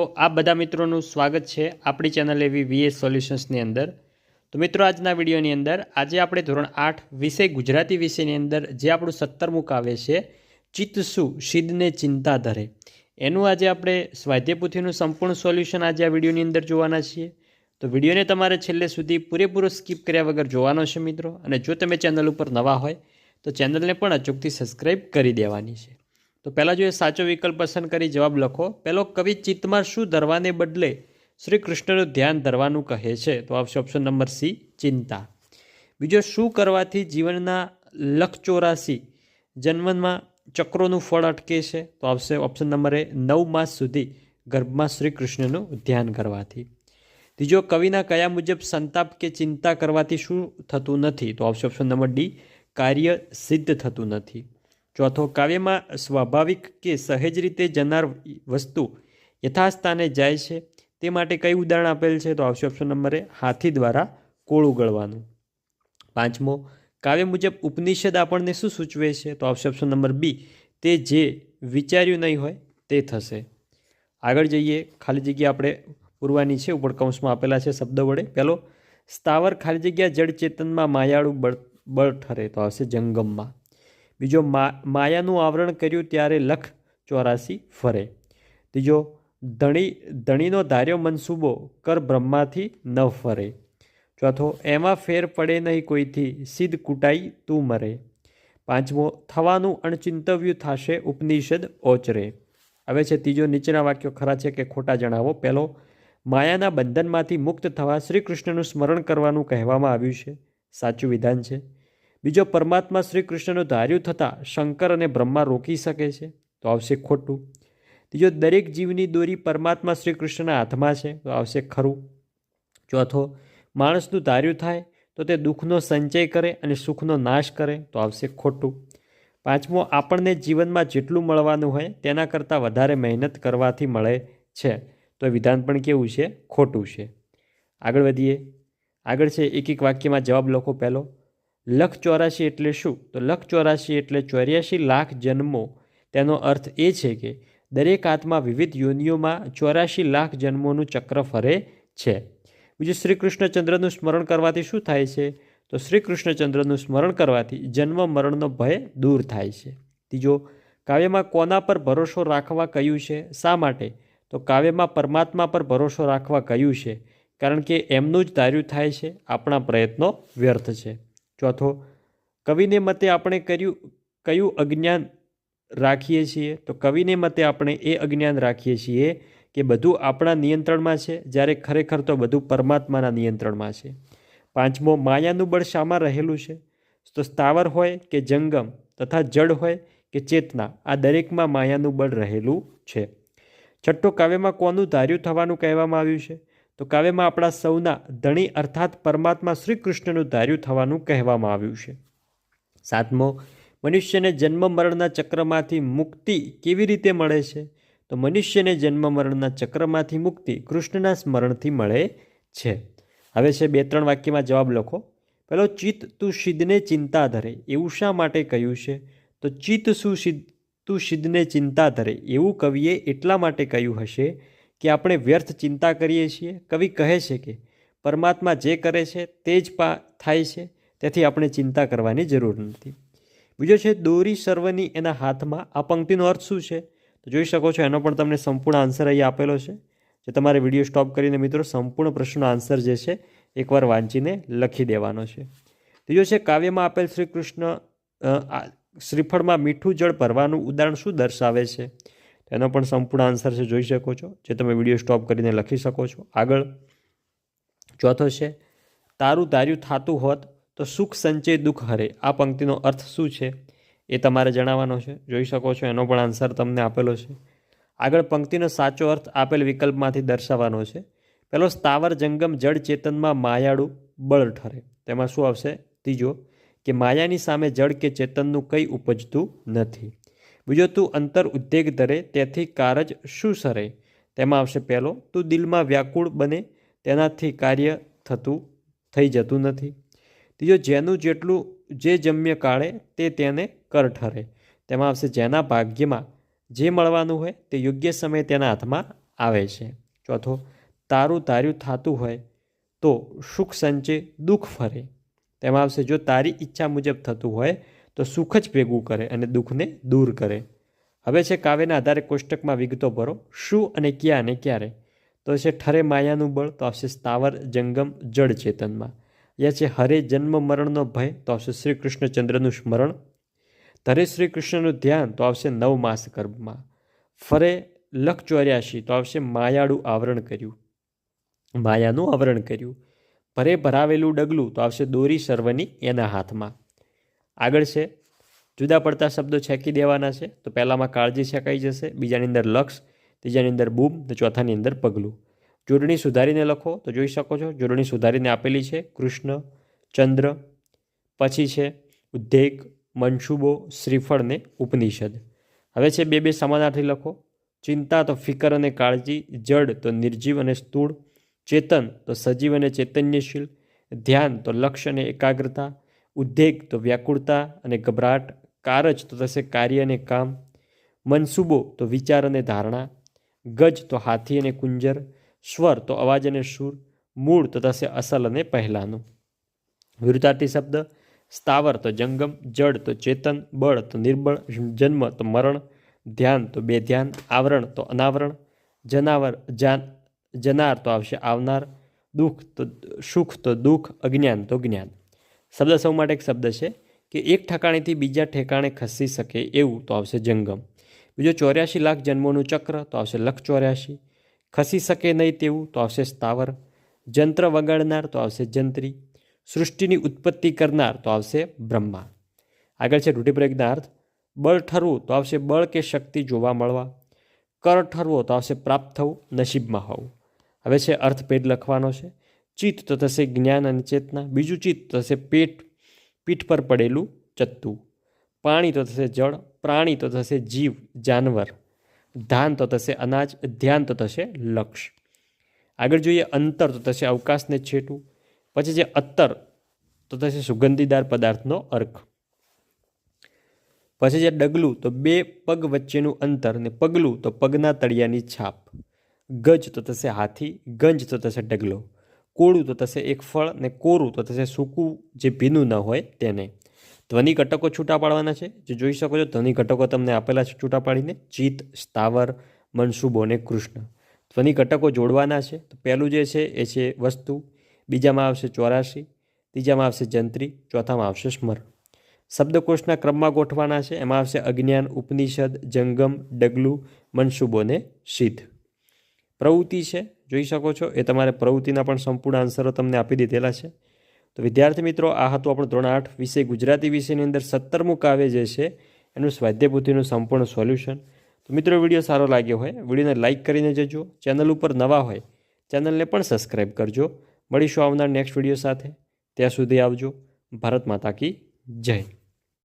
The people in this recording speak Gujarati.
તો આ બધા મિત્રોનું સ્વાગત છે આપણી ચેનલ એવી વીએસ સોલ્યુશન્સની અંદર. તો મિત્રો, આજના વિડીયોની અંદર આજે આપણે ધોરણ આઠ વિષય ગુજરાતી વિષયની અંદર જે આપણું સત્તરમું કાવ્ય છે ચિત્ત શું સિદ્ધને ચિંતા ધરે. એનું આજે આપણે સ્વાધ્યપુથીનું સંપૂર્ણ સોલ્યુશન આજે આ વિડીયોની અંદર જોવાના છીએ. તો વિડીયોને તમારે છેલ્લે સુધી પૂરેપૂરો સ્કીપ કર્યા વગર જોવાનો છે મિત્રો. અને જો તમે ચેનલ ઉપર નવા હોય, તો ચેનલને પણ અચૂકથી સબસ્ક્રાઈબ કરી દેવાની છે. તો પહેલાં જો એ સાચો વિકલ્પ પસંદ કરી જવાબ લખો. પહેલો, કવિ ચિત્તમાં શું ધરવાને બદલે શ્રી કૃષ્ણનું ધ્યાન ધરવાનું કહે છે? તો આવશે ઓપ્શન નંબર સી, ચિંતા. બીજો, શું કરવાથી જીવનના લખચોરાસી જન્મમાં ચક્રોનું ફળ અટકે છે? તો આવશે ઓપ્શન નંબર એ, નવ માસ સુધી ગર્ભમાં શ્રી કૃષ્ણનું ધ્યાન કરવાથી. ત્રીજો, કવિના કયા મુજબ સંતાપ કે ચિંતા કરવાથી શું થતું નથી? તો ઓપ્શન નંબર ડી, કાર્ય સિદ્ધ થતું નથી. ચોથો કાવ્યમાં સ્વાભાવિક કે સહેજ રીતે જનાર વસ્તુ યથાસ્થાને જાય છે, તે માટે કઈ ઉદાહરણ આપેલ છે તો આવશે ઓપ્શન નંબરે હાથી દ્વારા કોળું ગળવાનું પાંચમો, કાવ્ય મુજબ ઉપનિષદ આપણને શું સૂચવે છે તો આવશે ઓપ્શન નંબર બી, તે જે વિચાર્યું નહીં હોય તે થશે. આગળ જઈએ, ખાલી જગ્યા આપણે પૂરવાની છે, ઉપર કૌંસમાં આપેલા છે શબ્દો વડે. પહેલો, સ્થાવર ખાલી જગ્યા જળ ચેતનમાં માયાળું બળ બળ ઠરે તો આવશે જંગમમાં. બીજો મા, માયાનું આવરણ કર્યું ત્યારે લખ ચોરાસી ફરે. ત્રીજો, ધણી, ધણીનો ધાર્યો મનસૂબો કર બ્રહ્માથી ન ફરે. ચોથો, એમાં ફેર પડે નહીં કોઈથી સિદ્ધ કૂટાઈ તું મરે. પાંચમો, થવાનું અણચિંતવ્યું થશે ઉપનિષદ ઓચરે. હવે છે ત્રીજો નીચેના વાક્યો ખરા છે કે ખોટા જણાવો? પહેલો માયાના બંધનમાંથી મુક્ત થવા શ્રી કૃષ્ણનું સ્મરણ કરવાનું કહેવામાં આવ્યું છે. સાચું વિધાન છે. બીજો પરમાત્મા શ્રી કૃષ્ણનું ધાર્યું થતાં શંકર અને બ્રહ્મા રોકી શકે છે, તો આવશે ખોટું. ત્રીજો, દરેક જીવની દોરી પરમાત્મા શ્રી કૃષ્ણના હાથમાં છે, તો આવશે ખરું. ચોથો, માણસનું ધાર્યું થાય, તો તે દુઃખનો સંચય કરે અને સુખનો નાશ કરે, તો આવશે ખોટું. પાંચમો, આપણને જીવનમાં જેટલું મળવાનું હોય, તેના કરતાં વધારે મહેનત કરવાથી મળે છે, તો વિધાન પણ કેવું છે? ખોટું છે. આગળ વધીએ. આગળ છે એક એક વાક્યમાં જવાબ લખો પહેલો. લખ ચોરાશી એટલે શું? તો લખ ચોરાશી એટલે ચોર્યાસી લાખ જન્મો. તેનો અર્થ એ છે કે દરેક આત્મા વિવિધ યોનિઓમાં ચોરાશી લાખ જન્મોનું ચક્ર ફરે છે. બીજું શ્રી કૃષ્ણચંદ્રનું સ્મરણ કરવાથી શું થાય છે? તો શ્રી કૃષ્ણચંદ્રનું સ્મરણ કરવાથી જન્મ મરણનો ભય દૂર થાય છે. ત્રીજો, કાવ્યમાં કોના પર ભરોસો રાખવા કહ્યું છે? શા માટે? તો કાવ્યમાં પરમાત્મા પર ભરોસો રાખવા કહ્યું છે? કારણ કે એમનું જ ધાર્યું થાય છે. આપણા પ્રયત્નો વ્યર્થ છે. ચોથો, કવિને મતે આપણે કર્યું, કયું અજ્ઞાન રાખીએ છીએ? તો કવિને મતે આપણે એ અજ્ઞાન રાખીએ છીએ કે બધું આપણા નિયંત્રણમાં છે, જ્યારે ખરેખર તો બધું પરમાત્માના નિયંત્રણમાં છે. પાંચમો, માયાનું બળ શામાં રહેલું છે? તો સ્થાવર હોય કે જંગમ તથા જડ હોય કે ચેતના, આ દરેકમાં માયાનું બળ રહેલું છે. છઠ્ઠો, કાવ્યમાં કોનું ધાર્યું થવાનું કહેવામાં આવ્યું છે? તો કાવ્યમાં આપણા સૌના ધણી અર્થાત પરમાત્મા શ્રી કૃષ્ણનું ધાર્યું થવાનું કહેવામાં આવ્યું છે. સાતમો, મનુષ્યને જન્મ મરણના ચક્રમાંથી મુક્તિ કેવી રીતે મળે છે? તો મનુષ્યને જન્મ મરણના ચક્રમાંથી મુક્તિ કૃષ્ણના સ્મરણથી મળે છે. હવે છે બે ત્રણ વાક્યમાં જવાબ લખો. પેલો, ચિત્ત તું સિદ્ધને ચિંતા ધરે. એવું શા માટે કહ્યું છે? તો ચિત્ત શું સિદ્ધ તું સિદ્ધને ચિંતા ધરે એવું કવિએ એટલા માટે કહ્યું હશે કે આપણે વ્યર્થ ચિંતા કરીએ છીએ? કવિ કહે છે કે, પરમાત્મા જે કરે છે તે જ પા, થાય છે, તેથી આપણે ચિંતા કરવાની જરૂર નથી. બીજો છે, દોરી સર્વની એના હાથમાં આ પંક્તિનો અર્થ શું છે? તો જોઈ શકો છો, એનો પણ તમને સંપૂર્ણ આન્સર અહીં આપેલો છે. જે તમારે વીડિયો સ્ટોપ કરીને મિત્રો સંપૂર્ણ પ્રશ્નનો આન્સર જે છે, એકવાર વાંચીને લખી દેવાનો છે. ત્રીજો છે, કાવ્યમાં આપેલ શ્રી કૃષ્ણ શ્રીફળમાં મીઠું જળ ભરવાનું ઉદાહરણ શું દર્શાવે છે? એનો પણ સંપૂર્ણ આન્સર છે, જોઈ શકો છો, જે તમે વીડિયો સ્ટોપ કરીને લખી શકો છો. આગળ, ચોથો છે, તારું તાર્યું થાતું હોત તો સુખ, સંચય, દુઃખ હરે. આ પંક્તિનો અર્થ શું છે એ તમારે જણાવવાનો છે. જોઈ શકો છો, એનો પણ આન્સર તમને આપેલો છે. આગળ, પંક્તિનો સાચો અર્થ આપેલ વિકલ્પમાંથી દર્શાવવાનો છે. પેલો, સ્થાવર જંગમ જળ ચેતનમાં માયાળું બળ ઠરે. તેમાં શું આવશે? ત્રીજો, કે માયાની સામે જળ કે ચેતનનું કંઈ ઉપજતું નથી. બીજો તું અંતર ઉદ્વેગ ધરે, તેથી કારજ શું સરે? તેમાં આવશે પહેલો, તું દિલમાં વ્યાકુળ બને, તેનાથી કાર્ય થતું, થઈ જતું નથી. ત્રીજો, જેનું જેટલું જે જમ્ય કાળે, તે તેને કર ઠરે. તેમાં આવશે જેના ભાગ્યમાં જે મળવાનું હોય, તે યોગ્ય સમયે તેના હાથમાં આવે છે. ચોથો, તારું તાર્યું થતું હોય, તો સુખ સંચે દુઃખ ફરે. તેમાં આવશે, જો તારી ઈચ્છા મુજબ થતું હોય તો સુખ જ ભેગું કરે અને દુઃખને દૂર કરે. હવે છે કાવ્યના આધારે કોષ્ટકમાં વિગતો ભરો. શું અને ક્યાં અને ક્યારે? તો છે ઠરે માયાનું બળ, તો આવશે સ્થાવર, જંગમ, જળ ચેતનમાં. યા છે હરે જન્મ મરણનો ભય, તો આવશે શ્રી કૃષ્ણચંદ્રનું સ્મરણ. ધરે શ્રી કૃષ્ણનું ધ્યાન, તો આવશે નવ માસ ગર્ભમાં ફરે લખ ચોર્યાશી તો આવશે માયાળું આવરણ કર્યું. માયાનું આવરણ કર્યું. ભરે ભરાવેલું ડગલું, તો આવશે દોરી સર્વની એના હાથમાં. આગળ છે. જુદા પડતા શબ્દો છેકી દેવાના છે. તો પહેલામાં કાળજી છેકાઈ જશે, બીજાની અંદર લક્ષ, ત્રીજાની અંદર બૂમ, તો ચોથાની અંદર પગલું. જોડણી સુધારીને લખો, તો જોઈ શકો છો, જોડણી સુધારીને આપેલી છે. કૃષ્ણ, ચંદ્ર, પછી છે ઉદ્દેક મનસુબો, શ્રીફળ ને ઉપનિષદ. હવે છે બે બે સમાનાર્થી લખો. ચિંતા તો ફિકર અને કાળજી, જડ તો નિર્જીવ અને સ્થૂળ, ચેતન તો સજીવ અને ચૈતન્યશીલ, ધ્યાન તો લક્ષ્ય અને એકાગ્રતા ઉદ્વેગ તો વ્યાકુળતા અને ગભરાટ કારજ તો થશે કાર્ય અને કામ. મનસુબો તો વિચાર અને ધારણા. ગજ તો હાથી અને કુંજર. સ્વર તો અવાજ અને સુર. મૂળ તો થશે અસલ અને પહેલાંનું. વિરુદ્ધાર્થી શબ્દ. સ્થાવર તો જંગમ. જડ તો ચેતન. બળ તો નિર્બળ. જન્મ તો મરણ. ધ્યાન તો બે ધ્યાન આવરણ તો અનાવરણ. જનાવર, જાન, જનાર તો આવશે આવનાર. દુઃખ તો, સુખ તો દુઃખ. અજ્ઞાન તો જ્ઞાન. શબ્દ સૌ માટે એક શબ્દ છે કે એક ઠેકાણેથી બીજા ઠેકાણે ખસી શકે એવું, તો આવશે જંગમ. બીજો ચોર્યાસી લાખ જન્મોનું ચક્ર, તો આવશે લખ ચોર્યાસી ખસી શકે નહીં તેવું, તો આવશે સ્થાવર. જંત્ર વગાડનાર, તો આવશે જંત્રી. સૃષ્ટિની ઉત્પત્તિ કરનાર, તો આવશે બ્રહ્મા. આગળ છે રૂઢિપ્રયોગના અર્થ. બળ ઠરવું, તો આવશે બળ કે શક્તિ જોવા મળવા. કર ઠરવો, તો આવશે પ્રાપ્ત થવું, નસીબમાં હોવું. હવે છે અર્થભેદ લખવાનો છે. ચિત્ત તો થશે જ્ઞાન અને ચેતના બીજું ચિત્ત થશે પેટ પીઠ પર પડેલું ચત્તું પાણી તો થશે જળ પ્રાણી તો થશે જીવ જાનવર ધાન તો થશે અનાજ ધ્યાન તો થશે લક્ષ આગળ જોઈએ અંતર તો થશે અવકાશને છેટું પછી જે અત્તર તો થશે સુગંધીદાર પદાર્થનો અર્ક પછી જે ડગલું તો બે પગ વચ્ચેનું અંતર ને પગલું તો પગના તળિયાની છાપ ગજ તો થશે હાથી ગંજ તો થશે ડગલો કોળું તો થશે એક ફળ ને કોરું તો થશે સૂકું, જે ભીનું ન હોય તેને. ધ્વનિ ઘટકો છૂટા પાડવાના છે. જે જોઈ શકો છો, ધ્વનિ ઘટકો તમને આપેલા છે છૂટા પાડીને. ચિત્ત સ્થાવર, મનસુબો અને કૃષ્ણ. ધ્વનિ ઘટકો જોડવાના છે. તો પહેલું જે છે, એ છે વસ્તુ. બીજામાં આવશે ચોરાશી ત્રીજામાં આવશે જંત્રી. ચોથામાં આવશે સ્મર. શબ્દકોશના ક્રમમાં ગોઠવાના છે. એમાં આવશે અજ્ઞાન, ઉપનિષદ, જંગમ, ડગલું, મનસુબો ને સિદ્ધ પ્રવૃત્તિ છે, જોઈ શકો છો. એ તમારે પ્રવૃત્તિના પણ સંપૂર્ણ આન્સરો તમને આપી દીધેલા છે. તો વિદ્યાર્થી મિત્રો, આ હતું આપણું ધોરણ આઠ વિષય ગુજરાતી વિષયની અંદર સત્તરમું કાવ્ય જે છે, એનું સ્વાધ્યાયપુથીનું સંપૂર્ણ સોલ્યુશન તો મિત્રો વીડિયો સારો લાગ્યો હોય, વિડીયોને લાઇક કરીને જજો. ચેનલ ઉપર નવા હોય ચેનલને પણ સબસ્ક્રાઈબ કરજો. મળીશું આવનાર નેક્સ્ટ વીડિયો સાથે. ત્યાં સુધી આવજો. ભારત માતા કી જય.